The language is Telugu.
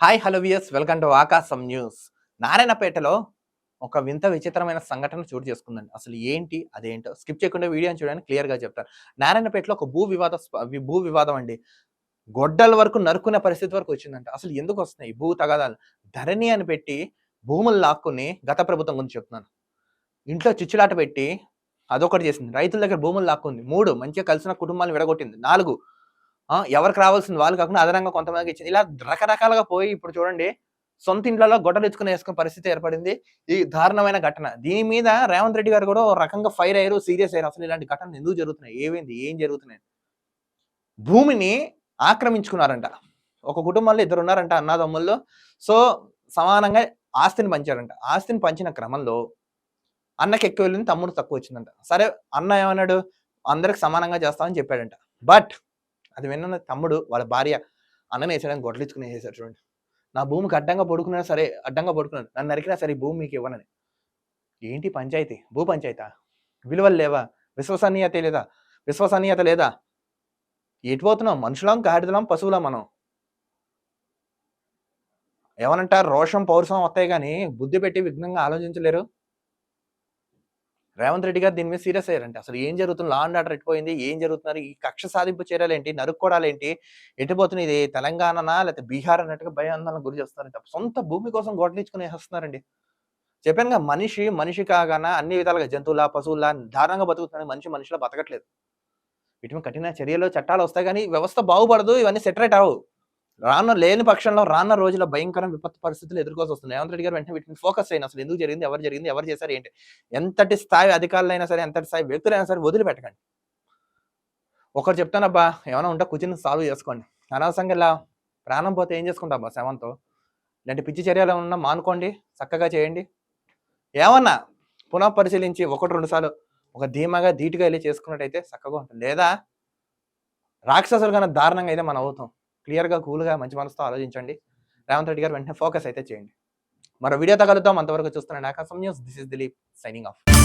Hi hello viewers welcome to Aakasam news. నారాయణపేటలో ఒక వింత విచిత్రమైన సంఘటన చోటు చేసుకుందండి. అసలు ఏంటి అదేంటో స్కిప్ చేయకుండా వీడియోని చూడడానికి క్లియర్గా చెప్తాను. నారాయణపేటలో ఒక భూ వివాద భూ వివాదం అండి. గొడ్డల వరకు నరుకునే పరిస్థితి వరకు వచ్చిందంట. అసలు ఎందుకు వస్తున్నాయి? భూ తగాదాలు. ధరణి అని పెట్టి భూములు లాక్కుని గత ప్రభుత్వం గురించి చెప్తున్నాను. ఇంట్లో చిచ్చులాట పెట్టి అదొకటి చేసింది. రైతుల దగ్గర భూములు లాక్కుంది. మూడు మంచిగా కలిసిన కుటుంబాలను విడగొట్టింది. నాలుగు ఎవరికి రావాల్సింది? వాళ్ళు కాకుండా అదనంగా కొంతమందికి ఇచ్చింది. ఇలా రకరకాలుగా పోయి ఇప్పుడు చూడండి సొంత ఇంట్లో గొడ్డలు ఇచ్చుకుని వేసుకునే పరిస్థితి ఏర్పడింది. ఈ దారుణమైన ఘటన. దీని మీద రేవంత్ రెడ్డి గారు కూడా రకంగా ఫైర్ అయ్యారు సీరియస్ అయ్యారు. అసలు ఇలాంటి ఘటనలు ఎందుకు జరుగుతున్నాయి? ఏమైంది? ఏం జరుగుతున్నాయి? భూమిని ఆక్రమించుకున్నారంట. ఒక కుటుంబంలో ఇద్దరు ఉన్నారంట అన్నదమ్ముల్లో. సో సమానంగా ఆస్తిని పంచారంట. ఆస్తిని పంచిన క్రమంలో అన్నకి ఎక్కువ వెళ్ళింది తమ్ముడు తక్కువ వచ్చిందంట. సరే అన్న ఏమన్నాడు? అందరికి సమానంగా చేస్తామని చెప్పాడంట. బట్ అది విన్న. తమ్ముడు వాళ్ళ భార్య అన్నని వేసాడని గొడ్లించుకుని వేసాడు చూడండి. నా భూమికి అడ్డంగా పడుకున్నా సరే అడ్డంగా పడుకున్నాడు. నన్ను నరికినా సరే ఈ భూమి మీకు ఇవ్వనని. ఏంటి పంచాయతీ? భూ పంచాయతా? విలువలు లేవా? విశ్వసనీయత లేదా? విశ్వసనీయత లేదా? ఎటు పోతున్నాం? మనుషులం గాడిదలం పశువులం మనం. ఏమనంటారు? రోషం పౌరుషం వస్తాయి కానీ బుద్ధి పెట్టి విఘ్నంగా ఆలోచించలేరు? రేవంత్ రెడ్డి గారు దీని మీద సీరియస్ అయ్యారంటే. అసలు ఏం జరుగుతుంది? లా అండ్ ఆర్డర్ ఎట్టిపోయింది? ఏం జరుగుతున్నారు? ఈ కక్ష సాధింపు చర్యలు ఏంటి నరుక్కోవడాలేంటి ఎట్టిపోతుంది ఇది తెలంగాణనా? లేకపోతే బీహార్ అన్నట్టుగా భయాందోళన గురి చేస్తారంట సొంత భూమి కోసం గొడ్లించుకుని వేస్తున్నారండి చెప్పాను మనిషి మనిషి కాగానే అన్ని విధాలుగా జంతువుల పశువుల దారుణంగా బతుకుతున్నాడు. మనిషి మనిషిలో బతకట్లేదు. వీటి కఠిన చర్యలు చట్టాలు వస్తాయి కానీ వ్యవస్థ బాగుపడదు. ఇవన్నీ సెటరేట్ అవ్వవు. రానున్న లేని పక్షంలో రానున్న రోజుల్లో భయంకర విపత్తు పరిస్థితులు ఎదుర్కోవాల్సి వస్తుంది. రేవంత్ రెడ్డి గారు వెంటనే వీటిని ఫోకస్ అయిన అసలు ఎందుకు జరిగింది? ఎవరు జరిగింది? ఎవరు చేశారు? ఏంటి? ఎంతటి స్థాయి అధికారులైనా సరే ఎంతటి స్థాయి వ్యక్తులైనా సరే వదిలిపెట్టకండి. ఒకరు చెప్తానబ్బా ఏమైనా ఉంటే కూర్చుని సాల్వ్ చేసుకోండి. అనవసరంగా ఇలా ప్రాణం పోతే ఏం చేసుకుంటాబ్బా శవంతో ఇలాంటి పిచ్చి చర్యలు ఏమన్నా మానుకోండి చక్కగా చేయండి. ఏమన్నా పునః పరిశీలించి ఒకటి రెండు సార్లు ఒక ధీమాగా ధీటుగా వెళ్ళి చేసుకున్నట్టయితే చక్కగా ఉంటుంది. లేదా రాక్షసులు కన్నా దారుణంగా అయితే మనం అవుతాం. క్లియర్గా కూల్గా మంచి మనసుతో ఆలోచించండి. రేవంత్ రెడ్డి గారు వెంటనే ఫోకస్ అయితే చేయండి. మరో వీడియో తగలుతాం అంతవరకు చూస్తున్నాను Aakasam news. This is Dilip signing off.